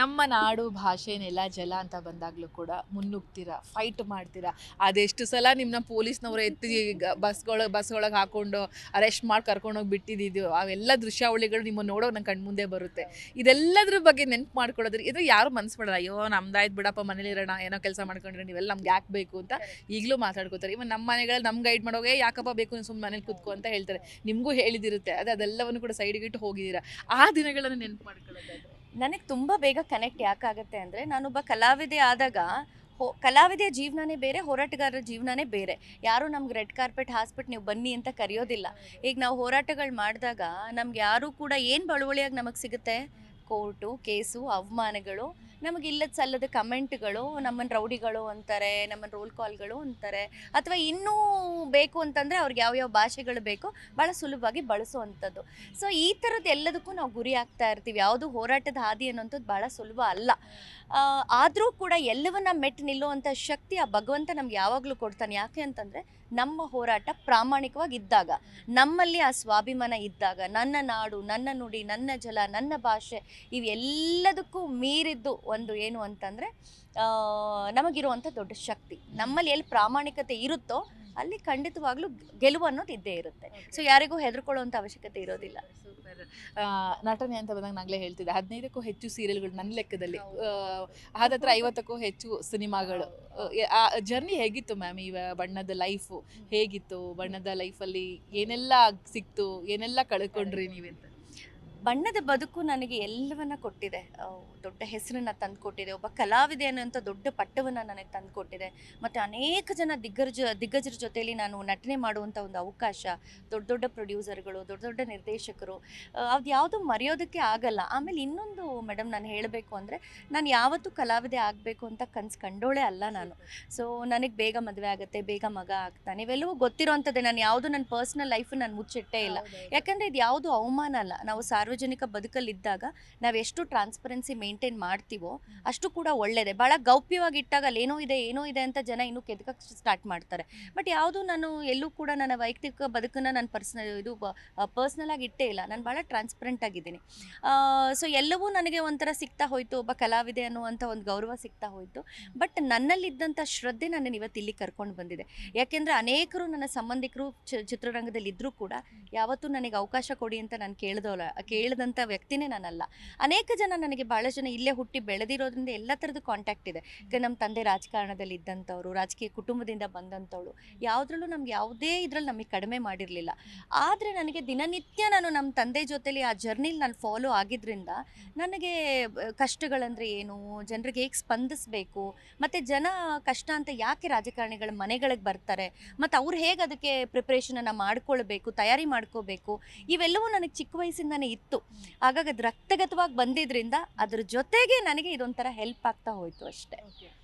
ನಮ್ಮ ನಾಡು, ಭಾಷೆ, ನೆಲ, ಜಲ ಅಂತ ಬಂದಾಗಲೂ ಕೂಡ ಮುನ್ನುಗ್ತೀರಾ ಫೈಟ್ ಮಾಡ್ತೀರಾ? ಅದೆಷ್ಟು ಸಲ ನಿಮ್ಮನ್ನ ಪೊಲೀಸ್ನವರು ಎತ್ತಿ ಬಸ್ಗಳ ಬಸ್ಗಳಗೆ ಹಾಕೊಂಡು ಅರೆಸ್ಟ್ ಮಾಡಿ ಕರ್ಕೊಂಡೋಗಿ ಬಿಟ್ಟಿದ್ದು ಅವೆಲ್ಲ ದೃಶ್ಯಾವಳಿಗಳು ನಿಮ್ಮ ನೋಡೋ ನನ್ನ ಕಣ್ಮುಂದೆ ಬರುತ್ತೆ. ಇದೆಲ್ಲದ್ರ ಬಗ್ಗೆ ನೆನಪು ಮಾಡ್ಕೊಳ್ಳೋದ್ರೆ, ಇದು ಯಾರು ಮನ್ಸು ಮಾಡಲ್ಲ ಅಯ್ಯೋ ನಮ್ದಾಯ್ತು ಬಿಡಪ್ಪ ಮನೇಲಿರೋಣ ಏನೋ ಕೆಲಸ ಮಾಡ್ಕೊಂಡ್ರೆ ನೀವೆಲ್ಲ ನಮ್ಗೆ ಯಾಕೆ ಬೇಕು ಅಂತ ಈಗಲೂ ಮಾತಾಡ್ಕೋತಾರೆ. ಇವನ್ ನಮ್ಮ ಮನೆಗಳಲ್ಲಿ ನಮ್ಮ ಗೈಡ್ ಮಾಡೋಗೆ ಯಾಕಪ್ಪ ಬೇಕು ನೀವು ಸುಮ್ಮನೆ ಮನೇಲಿ ಕೂತ್ಕೋ ಅಂತ ಹೇಳ್ತಾರೆ. ನಿಮಗೂ ಹೇಳಿದಿರುತ್ತೆ. ಅದು ಅದೆಲ್ಲವನ್ನು ಕೂಡ ಸೈಡ್ಗಿಟ್ಟು ಹೋಗಿದ್ದೀರಾ. ಆ ದಿನಗಳನ್ನು ನೆನ್ಪು ಮಾಡ್ಕೊಳ್ಳೋದಾದ್ರೆ. ನನಗೆ ತುಂಬ ಬೇಗ ಕನೆಕ್ಟ್ ಯಾಕಾಗುತ್ತೆ ಅಂದರೆ ನಾನೊಬ್ಬ ಕಲಾವಿದೆ ಆದಾಗ ಹೋ ಕಲಾವಿದೆಯ ಜೀವನನೇ ಬೇರೆ ಹೋರಾಟಗಾರರ ಜೀವನನೇ ಬೇರೆ. ಯಾರೂ ನಮ್ಗೆ ರೆಡ್ ಕಾರ್ಪೆಟ್ ಹಾಸ್ಪಿಟ್ ನೀವು ಬನ್ನಿ ಅಂತ ಕರೆಯೋದಿಲ್ಲ. ಈಗ ನಾವು ಹೋರಾಟಗಳು ಮಾಡಿದಾಗ ನಮ್ಗೆ ಯಾರೂ ಕೂಡ ಏನು ಬಳುವಳಿಯಾಗಿ ನಮಗೆ ಸಿಗುತ್ತೆ? ಕೋರ್ಟು, ಕೇಸು, ಅವಮಾನಗಳು, ನಮಗೆ ಇಲ್ಲದ ಸಲ್ಲದ ಕಮೆಂಟ್ಗಳು ನಮ್ಮನ್ನು ರೌಡಿಗಳು ಅಂತಾರೆ ನಮ್ಮನ್ನು ರೋಲ್ ಕಾಲ್ಗಳು ಅಂತಾರೆ, ಅಥವಾ ಇನ್ನೂ ಬೇಕು ಅಂತಂದರೆ ಅವ್ರಿಗೆ ಯಾವ್ಯಾವ ಭಾಷೆಗಳು ಬೇಕು ಭಾಳ ಸುಲಭವಾಗಿ ಬಳಸುವಂಥದ್ದು. ಸೊ ಈ ಥರದ್ದು ಎಲ್ಲದಕ್ಕೂ ನಾವು ಗುರಿ ಆಗ್ತಾ ಇರ್ತೀವಿ. ಯಾವುದು ಹೋರಾಟದ ಹಾದಿ ಅನ್ನೋಂಥದ್ದು ಭಾಳ ಸುಲಭ ಅಲ್ಲ. ಆದರೂ ಕೂಡ ಎಲ್ಲವನ್ನ ಮೆಟ್ಟು ನಿಲ್ಲುವಂಥ ಶಕ್ತಿ ಆ ಭಗವಂತ ನಮ್ಗೆ ಯಾವಾಗಲೂ ಕೊಡ್ತಾನೆ. ಯಾಕೆ ಅಂತಂದರೆ ನಮ್ಮ ಹೋರಾಟ ಪ್ರಾಮಾಣಿಕವಾಗಿ ಇದ್ದಾಗ ನಮ್ಮಲ್ಲಿ ಆ ಸ್ವಾಭಿಮಾನ ಇದ್ದಾಗ, ನನ್ನ ನಾಡು, ನನ್ನ ನುಡಿ, ನನ್ನ ಜಲ, ನನ್ನ ಭಾಷೆ ಇವೆಲ್ಲದಕ್ಕೂ ಮೀರಿದ್ದು ಒಂದು ಏನು ಅಂತಂದರೆ ನಮಗಿರುವಂಥ ದೊಡ್ಡ ಶಕ್ತಿ. ನಮ್ಮಲ್ಲಿ ಎಲ್ಲಿ ಪ್ರಾಮಾಣಿಕತೆ ಇರುತ್ತೋ ಅಲ್ಲಿ ಖಂಡಿತವಾಗ್ಲೂ ಗೆಲುವು ಅನ್ನೋದು ಇದ್ದೇ ಇರುತ್ತೆ. ಸೊ ಯಾರಿಗೂ ಹೆದರ್ಕೊಳ್ಳುವಂಥ ಅವಶ್ಯಕತೆ ಇರೋದಿಲ್ಲ. ಸೂಪರ್ ನಟನೆ ಅಂತ ಬಂದಾಗ ನಾಗಲೇ ಹೇಳ್ತಿದ್ದೆ. ಹದಿನೈದಕ್ಕೂ ಹೆಚ್ಚು ಸೀರಿಯಲ್ಗಳು ನನ್ನ ಲೆಕ್ಕದಲ್ಲಿ. ಆದತ್ರ ಐವತ್ತಕ್ಕೂ ಹೆಚ್ಚು ಸಿನಿಮಾಗಳು. ಆ ಜರ್ನಿ ಹೇಗಿತ್ತು ಮ್ಯಾಮ್ ಈ ಬಣ್ಣದ ಲೈಫು? ಹೇಗಿತ್ತು ಬಣ್ಣದ ಲೈಫಲ್ಲಿ ಏನೆಲ್ಲ ಸಿಕ್ತು? ಏನೆಲ್ಲ ಕಳ್ಕೊಂಡ್ರಿ. ನೀವೆಂತ? ಬಣ್ಣದ ಬದುಕು ನನಗೆ ಎಲ್ಲವನ್ನ ಕೊಟ್ಟಿದೆ. ದೊಡ್ಡ ಹೆಸರನ್ನ ತಂದು ಕೊಟ್ಟಿದೆ ಒಬ್ಬ ಕಲಾವಿದೆ ಅನ್ನೋಂಥ ದೊಡ್ಡ ಪಟ್ಟವನ್ನು ನನಗೆ ತಂದು ಕೊಟ್ಟಿದೆ ಮತ್ತು ಅನೇಕ ಜನ ದಿಗ್ಗಜ ದಿಗ್ಗಜರ ಜೊತೆಯಲ್ಲಿ ನಾನು ನಟನೆ ಮಾಡುವಂಥ ಒಂದು ಅವಕಾಶ ದೊಡ್ಡ ದೊಡ್ಡ ಪ್ರೊಡ್ಯೂಸರ್ಗಳು ದೊಡ್ಡ ದೊಡ್ಡ ನಿರ್ದೇಶಕರು ಅದು ಯಾವುದು ಮರೆಯೋದಕ್ಕೆ ಆಗಲ್ಲ. ಆಮೇಲೆ ಇನ್ನೊಂದು ಮೇಡಮ್ ನಾನು ಹೇಳಬೇಕು ಅಂದರೆ ನಾನು ಯಾವತ್ತೂ ಕಲಾವಿದೆ ಆಗಬೇಕು ಅಂತ ಕನ್ಸು ಕಂಡೋಳೆ ಅಲ್ಲ ನಾನು. ಸೊ ನನಗೆ ಬೇಗ ಮದುವೆ ಆಗುತ್ತೆ ಬೇಗ ಮಗ ಆಗ್ತಾನೆ. ಇವೆಲ್ಲವೂ ಗೊತ್ತಿರೋವಂಥದ್ದೇ ನಾನು ಯಾವುದು ನನ್ನ ಪರ್ಸ್ನಲ್ ಲೈಫ್ ನಾನು ಮುಚ್ಚಿಟ್ಟೇ ಇಲ್ಲ. ಯಾಕಂದರೆ ಇದು ಯಾವುದು ಅವಮಾನ ಅಲ್ಲ. ನಾವು ಸಾರ್ವಜನಿಕ ಬದುಕಲ್ಲಿದ್ದಾಗ ನಾವು ಎಷ್ಟು ಟ್ರಾನ್ಸ್ಪರೆನ್ಸಿ ಮೇಂಟೈನ್ ಮಾಡ್ತೀವೋ ಅಷ್ಟು ಕೂಡ ಒಳ್ಳೆಯದೇ ಭಾಳ ಗೌಪ್ಯವಾಗಿ ಇಟ್ಟಾಗ ಅಲ್ಲೇನೋ ಏನೋ ಇದೆ ಏನೋ ಇದೆ ಅಂತ ಜನ ಇನ್ನೂ ಕೆದಕಕ್ಕೆ ಸ್ಟಾರ್ಟ್ ಮಾಡ್ತಾರೆ. ಬಟ್ ಯಾವುದು ನಾನು ಎಲ್ಲೂ ಕೂಡ ನನ್ನ ವೈಯಕ್ತಿಕ ಬದುಕನ್ನು ನಾನು ಪರ್ಸ್ನಲ್ ಇದು ಪರ್ಸ್ನಲಾಗಿ ಇಟ್ಟೇ ಇಲ್ಲ. ನಾನು ಭಾಳ ಟ್ರಾನ್ಸ್ಪರೆಂಟ್ ಆಗಿದ್ದೀನಿ. ಸೊ ಎಲ್ಲವೂ ನನಗೆ ಒಂಥರ ಸಿಗ್ತಾ ಹೋಯಿತು. ಒಬ್ಬ ಕಲಾವಿದೆ ಅನ್ನುವಂಥ ಒಂದು ಗೌರವ ಸಿಗ್ತಾ ಹೋಯಿತು. ಬಟ್ ನನ್ನಲ್ಲಿದ್ದಂಥ ಶ್ರದ್ಧೆ ನನ್ನನ್ನು ಇವತ್ತು ಇಲ್ಲಿ ಕರ್ಕೊಂಡು ಬಂದಿದೆ. ಯಾಕೆಂದರೆ ಅನೇಕರು ನನ್ನ ಸಂಬಂಧಿಕರು ಚ- ಚಿತ್ರರಂಗದಲ್ಲಿ ಇದ್ದರೂ ಕೂಡ ಯಾವತ್ತೂ ನನಗೆ ಅವಕಾಶ ಕೊಡಿ ಅಂತ ನಾನು ಕೇಳ್ದವಲ್ಲ ಕೇಳಿದಂಥ ವ್ಯಕ್ತಿನೇ ನಾನಲ್ಲ. ಅನೇಕ ಜನ ನನಗೆ ಭಾಳ ಜನ ಇಲ್ಲೇ ಹುಟ್ಟಿ ಬೆಳೆದಿರೋದ್ರಿಂದ ಎಲ್ಲ ಥರದ ಕಾಂಟ್ಯಾಕ್ಟ್ ಇದೆ. ಈಗ ನಮ್ಮ ತಂದೆ ರಾಜಕಾರಣದಲ್ಲಿ ಇದ್ದಂಥವ್ರು, ರಾಜಕೀಯ ಕುಟುಂಬದಿಂದ ಬಂದಂಥವಳು, ಯಾವುದ್ರಲ್ಲೂ ನಮ್ಗೆ ಯಾವುದೇ ಇದ್ರಲ್ಲಿ ನಮಗೆ ಕಡಿಮೆ ಮಾಡಿರಲಿಲ್ಲ. ಆದರೆ ನನಗೆ ದಿನನಿತ್ಯ ನಾನು ನಮ್ಮ ತಂದೆ ಜೊತೆಲಿ ಆ ಜರ್ನಿಲಿ ನಾನು ಫಾಲೋ ಆಗಿದ್ರಿಂದ ನನಗೆ ಕಷ್ಟಗಳಂದರೆ ಏನು, ಜನರಿಗೆ ಹೇಗೆ ಸ್ಪಂದಿಸಬೇಕು, ಮತ್ತು ಜನ ಕಷ್ಟ ಅಂತ ಯಾಕೆ ರಾಜಕಾರಣಿಗಳ ಮನೆಗಳಿಗೆ ಬರ್ತಾರೆ, ಮತ್ತು ಅವ್ರು ಹೇಗೆ ಅದಕ್ಕೆ ಪ್ರಿಪ್ರೇಷನನ್ನು ಮಾಡ್ಕೊಳ್ಬೇಕು, ತಯಾರಿ ಮಾಡ್ಕೋಬೇಕು ಇವೆಲ್ಲವೂ ನನಗೆ ಚಿಕ್ಕ ವಯಸ್ಸಿಂದನೇ ಇತ್ತು ಹಾಗಾಗಿ ಅದು ರಕ್ತಗತವಾಗಿ ಬಂದಿದ್ರಿಂದ ಅದ್ರ ಜೊತೆಗೆ ನನಗೆ ಇದೊಂಥರ ಹೆಲ್ಪ್ ಆಗ್ತಾ ಹೋಯಿತು ಅಷ್ಟೇ.